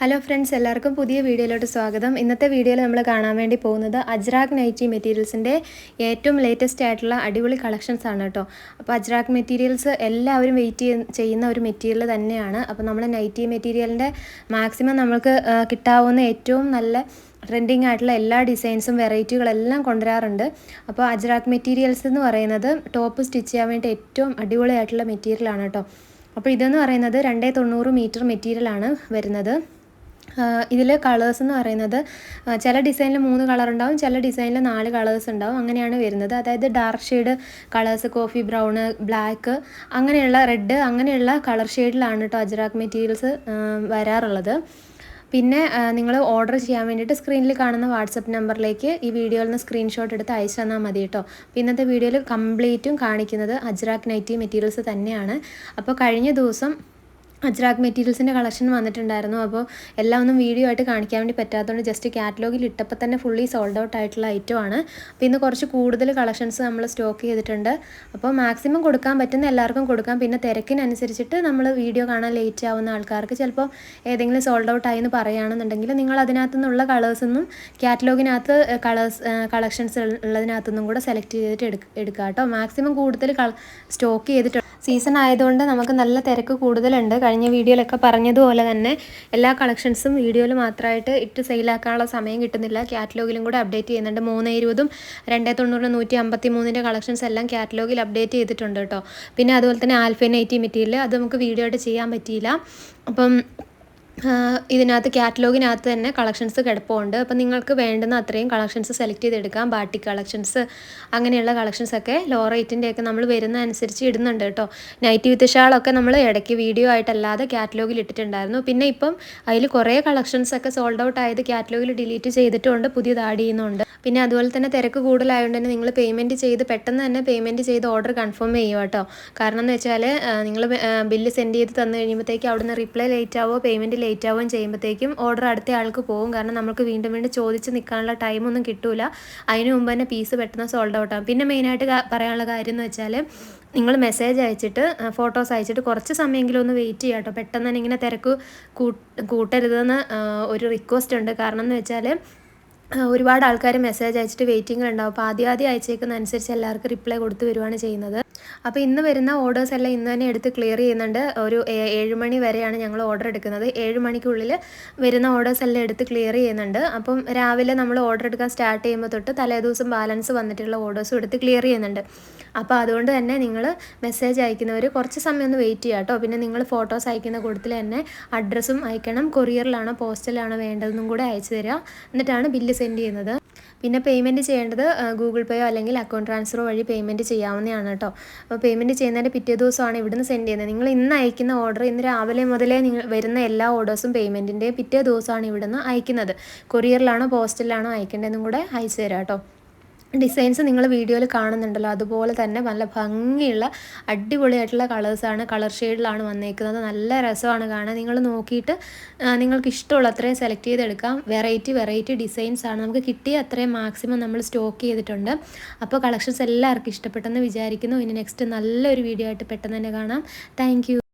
Hello friends എല്ലാവർക്കും പുതിയ വീഡിയോയിലോട്ട് സ്വാഗതം. ഇന്നത്തെ വീഡിയോയിൽ നമ്മൾ കാണാൻ വേണ്ടി പോകുന്നത് അജ്രാഗ് നൈറ്റി മെറ്റീരിയൽസിന്റെ ഏറ്റവും ലേറ്റസ്റ്റ് ആയിട്ടുള്ള അടിപൊളി കളക്ഷൻസ് ആണ് കേട്ടോ. അപ്പോൾ അജ്രാഗ് മെറ്റീരിയൽസ് എല്ലാവരും വെയിറ്റ് ചെയ്യുന്ന ഒരു മെറ്റീരിയൽ തന്നെയാണ്. അപ്പോൾ നമ്മൾ നൈറ്റി മെറ്റീരിയലിന്റെ മാക്സിമം നമുക്ക് കിട്ടാവുന്ന ഏറ്റവും നല്ല ട്രെൻഡിങ് ആയിട്ടുള്ള എല്ലാ ഡിസൈൻസും വെറൈറ്റികളെല്ലാം കൊണ്ടുവരാറുണ്ട്. അപ്പോൾ അജ്രാഗ് മെറ്റീരിയൽസ് എന്ന് പറയുന്നത് ടോപ്പ് സ്റ്റിച്ച് ചെയ്യാൻ വേണ്ടി ഏറ്റവും അടിപൊളിയായിട്ടുള്ള മെറ്റീരിയലാണ് കേട്ടോ. അപ്പോൾ ഇതെന്ന് പറയുന്നത് രണ്ടേ തൊണ്ണൂറ് മീറ്റർ മെറ്റീരിയലാണ് വരുന്നത്. ഇതിൽ കളേഴ്സ് എന്ന് പറയുന്നത് ചില ഡിസൈനിൽ മൂന്ന് കളർ ഉണ്ടാവും ചില ഡിസൈനിൽ നാല് കളേഴ്സ് ഉണ്ടാവും. അങ്ങനെയാണ് വരുന്നത്. അതായത് dark shade colours coffee brown black അങ്ങനെയുള്ള റെഡ് അങ്ങനെയുള്ള കളർ ഷെയ്ഡിലാണ് കേട്ടോ അജറാക്ക് മെറ്റീരിയൽസ് വരാറുള്ളത്. പിന്നെ നിങ്ങൾ ഓർഡർ ചെയ്യാൻ വേണ്ടിയിട്ട് സ്ക്രീനിൽ കാണുന്ന വാട്സപ്പ് നമ്പറിലേക്ക് ഈ വീഡിയോയിൽ നിന്ന് സ്ക്രീൻഷോട്ട് എടുത്ത് അയച്ചു തന്നാൽ മതി കേട്ടോ അപ്പോൾ ഇന്നത്തെ വീഡിയോയിൽ കംപ്ലീറ്റും കാണിക്കുന്നത് അജറാക്ക് നൈറ്റി മെറ്റീരിയൽസ് തന്നെയാണ്. അപ്പോൾ കഴിഞ്ഞ ദിവസം അജ്രാഗ് മെറ്റീരിയൽസിന്റെ കളക്ഷൻ വന്നിട്ടുണ്ടായിരുന്നു. അപ്പോൾ എല്ലാം ഒന്നും വീഡിയോ ആയിട്ട് കാണിക്കാൻ വേണ്ടി പറ്റാത്തതുകൊണ്ട് ജസ്റ്റ് കാറ്റലോഗിൽ ഇട്ടപ്പോൾ തന്നെ ഫുള്ളി സോൾഡ് ഔട്ട് ആയിട്ടുള്ള ഐറ്റം ആണ്. അപ്പോൾ ഇന്ന് കുറച്ച് കൂടുതൽ കളക്ഷൻസ് നമ്മൾ സ്റ്റോക്ക് ചെയ്തിട്ടുണ്ട്. അപ്പോൾ മാക്സിമം കൊടുക്കാൻ പറ്റുന്ന എല്ലാവർക്കും കൊടുക്കാം. പിന്നെ തിരക്കിനനുസരിച്ചിട്ട് നമ്മൾ വീഡിയോ കാണാൻ ലേറ്റ് ആവുന്ന ആൾക്കാർക്ക് ചിലപ്പോൾ ഏതെങ്കിലും സോൾഡ് ഔട്ട് ആയി എന്ന് പറയുകയാണെന്നുണ്ടെങ്കിൽ നിങ്ങൾ അതിനകത്തു നിന്നുള്ള കളേഴ്സൊന്നും കാറ്റലോഗിനകത്ത് കളേഴ്സ് കളക്ഷൻസ് ഉള്ളതിനകത്തുനിന്നും കൂടെ സെലക്ട് ചെയ്തിട്ട് എടുക്കുക കേട്ടോ മാക്സിമം കൂടുതൽ സ്റ്റോക്ക് ചെയ്തിട്ടുണ്ട് സീസൺ ആയതുകൊണ്ട് നമുക്ക് നല്ല തിരക്ക് കൂടുതലുണ്ട്. കഴിഞ്ഞ വീഡിയോയിലൊക്കെ പറഞ്ഞതുപോലെ തന്നെ എല്ലാ കളക്ഷൻസും വീഡിയോയിൽ മാത്രമായിട്ട് ഇട്ട് സെയിലാക്കാനുള്ള സമയം കിട്ടുന്നില്ല. കാറ്റലോഗിലും കൂടെ അപ്ഡേറ്റ് ചെയ്യുന്നുണ്ട്. മൂന്ന് ഇരുപതും രണ്ടേ തൊണ്ണൂറ് നൂറ്റി അമ്പത്തി മൂന്നിന്റെ കളക്ഷൻസ് എല്ലാം കാറ്റലോഗിൽ അപ്ഡേറ്റ് ചെയ്തിട്ടുണ്ട് കേട്ടോ. പിന്നെ അതുപോലെ തന്നെ ആൽഫൈൻ ഐറ്റി മെറ്റീരിയൽ അത് നമുക്ക് വീഡിയോ ആയിട്ട് ചെയ്യാൻ പറ്റിയില്ല. അപ്പം ഇതിനകത്ത് കാറ്റലോഗിനകത്ത് തന്നെ കളക്ഷൻസ് കിടപ്പുണ്ട്. അപ്പോൾ നിങ്ങൾക്ക് വേണ്ടുന്ന അത്രയും കളക്ഷൻസ് സെലക്ട് ചെയ്തെടുക്കാം. ബാട്ടി കളക്ഷൻസ് അങ്ങനെയുള്ള കളക്ഷൻസൊക്കെ ലോ റേറ്റിന്റെയൊക്കെ നമ്മൾ വരുന്ന അനുസരിച്ച് ഇടുന്നുണ്ട് കേട്ടോ. നൈറ്റി വിത്ത് ഷാളൊക്കെ നമ്മൾ ഇടയ്ക്ക് വീഡിയോ ആയിട്ടല്ലാതെ കാറ്റലോഗിൽ ഇട്ടിട്ടുണ്ടായിരുന്നു. പിന്നെ ഇപ്പം അതിൽ കുറേ കളക്ഷൻസൊക്കെ സോൾഡ് ഔട്ട് ആയത് കാറ്റലോഗിൽ ഡിലീറ്റ് ചെയ്തിട്ടുണ്ട്. പുതിയത് ആഡ് ചെയ്യുന്നുണ്ട്. പിന്നെ അതുപോലെ തന്നെ തിരക്ക് കൂടുതലായതുകൊണ്ട് തന്നെ നിങ്ങൾ പേയ്മെന്റ് ചെയ്ത് പെട്ടെന്ന് തന്നെ പേയ്മെന്റ് ചെയ്ത് ഓർഡർ കൺഫേം ചെയ്യുക കേട്ടോ. കാരണം എന്ന് വെച്ചാൽ നിങ്ങൾ ബില്ല് സെൻഡ് ചെയ്ത് തന്നു കഴിയുമ്പോഴത്തേക്ക് അവിടുന്ന് റിപ്ലൈ ലേറ്റ് ആവോ പേയ്മെന്റ് ലേറ്റ് ആവുകയും ചെയ്യുമ്പോഴത്തേക്കും ഓർഡർ അടുത്ത ആൾക്ക് പോകും. കാരണം നമുക്ക് വീണ്ടും വീണ്ടും ചോദിച്ച് നിൽക്കാനുള്ള ടൈമൊന്നും കിട്ടൂല. അതിന് മുമ്പ് തന്നെ പീസ് പെട്ടെന്ന് സോൾഡ് ഔട്ട് ആകും പിന്നെ മെയിനായിട്ട് പറയാനുള്ള കാര്യം എന്ന് വെച്ചാൽ നിങ്ങൾ മെസ്സേജ് അയച്ചിട്ട് ഫോട്ടോസ് അയച്ചിട്ട് കുറച്ച് സമയമെങ്കിലും ഒന്ന് വെയിറ്റ് ചെയ്യാം കേട്ടോ. പെട്ടെന്ന് തന്നെ ഇങ്ങനെ തിരക്ക് കൂട്ടരുതെന്ന് ഒരു റിക്വസ്റ്റ് ഉണ്ട്. കാരണം എന്ന് വെച്ചാൽ ഒരുപാട് ആൾക്കാർ മെസ്സേജ് അയച്ചിട്ട് വെയിറ്റിംഗ് ഉണ്ടാവും അപ്പോൾ ആദ്യം ആദ്യം അയച്ചേക്കുന്ന അനുസരിച്ച് എല്ലാവർക്കും റിപ്ലൈ കൊടുത്ത് വരുവാണ് ചെയ്യുന്നത്. അപ്പോൾ ഇന്ന് വരുന്ന ഓർഡേഴ്സ് എല്ലാം ഇന്ന് തന്നെ എടുത്ത് ക്ലിയർ ചെയ്യുന്നുണ്ട്. ഒരു ഏഴ് മണി വരെയാണ് ഞങ്ങൾ ഓർഡർ എടുക്കുന്നത്. ഏഴ് മണിക്കുള്ളിൽ വരുന്ന ഓർഡേഴ്സ് എല്ലാം എടുത്ത് ക്ലിയർ ചെയ്യുന്നുണ്ട്. അപ്പം രാവിലെ നമ്മൾ ഓർഡർ എടുക്കാൻ സ്റ്റാർട്ട് ചെയ്യുമ്പോൾ തൊട്ട് തലേദിവസം ബാലൻസ് വന്നിട്ടുള്ള ഓർഡേഴ്സും എടുത്ത് ക്ലിയർ ചെയ്യുന്നുണ്ട്. അപ്പോൾ അതുകൊണ്ട് തന്നെ നിങ്ങൾ മെസ്സേജ് അയക്കുന്നവർ കുറച്ച് സമയം ഒന്ന് വെയിറ്റ് ചെയ്യുക കേട്ടോ പിന്നെ നിങ്ങൾ ഫോട്ടോസ് അയക്കുന്ന കൂട്ടത്തിൽ തന്നെ അഡ്രസ്സും അയക്കണം. കൊറിയറിലാണോ പോസ്റ്റലാണോ വേണ്ടതെന്നും കൂടെ അയച്ചു തരിക എന്നിട്ടാണ് ബില്ല് സെൻഡ് ചെയ്യുന്നത്. പിന്നെ പേയ്മെന്റ് ചെയ്യേണ്ടത് ഗൂഗിൾ പേയോ അല്ലെങ്കിൽ അക്കൗണ്ട് ട്രാൻസ്ഫറോ വഴി പേയ്മെന്റ് ചെയ്യാവുന്നതാണ് കേട്ടോ അപ്പോൾ പേയ്മെന്റ് ചെയ്യുന്നതിന്റെ പിറ്റേ ദിവസമാണ് ഇവിടുന്ന് സെൻഡ് ചെയ്യുന്നത്. നിങ്ങൾ ഇന്ന് അയക്കുന്ന ഓർഡർ ഇന്ന് രാവിലെ മുതലേ നിങ്ങൾ വരുന്ന എല്ലാ ഓർഡേഴ്സും പേയ്മെന്റിന്റെയും പിറ്റേ ദിവസമാണ് ഇവിടുന്ന് അയക്കുന്നത്. കൊറിയറിലാണോ പോസ്റ്റലിലാണോ അയക്കേണ്ടതെന്നും കൂടെ അയച്ചു തരാം കേട്ടോ ഡിസൈൻസ് നിങ്ങൾ വീഡിയോയിൽ കാണുന്നുണ്ടല്ലോ. അതുപോലെ തന്നെ നല്ല ഭംഗിയുള്ള അടിപൊളിയായിട്ടുള്ള കളേഴ്സാണ് കളർ ഷെയ്ഡിലാണ് വന്നേക്കുന്നത്. നല്ല രസമാണ് കാണാൻ. നിങ്ങൾ നോക്കിയിട്ട് നിങ്ങൾക്ക് ഇഷ്ടമുള്ള അത്രയും സെലക്ട് ചെയ്തെടുക്കാം. വെറൈറ്റി വെറൈറ്റി ഡിസൈൻസ് ആണ്. നമുക്ക് കിട്ടിയ അത്രയും മാക്സിമം നമ്മൾ സ്റ്റോക്ക് ചെയ്തിട്ടുണ്ട്. അപ്പോൾ കളക്ഷൻസ് എല്ലാവർക്കും ഇഷ്ടപ്പെട്ടെന്ന് വിചാരിക്കുന്നു. ഇനി നെക്സ്റ്റ് നല്ലൊരു വീഡിയോ ആയിട്ട് പെട്ടെന്ന് തന്നെ കാണാം. താങ്ക്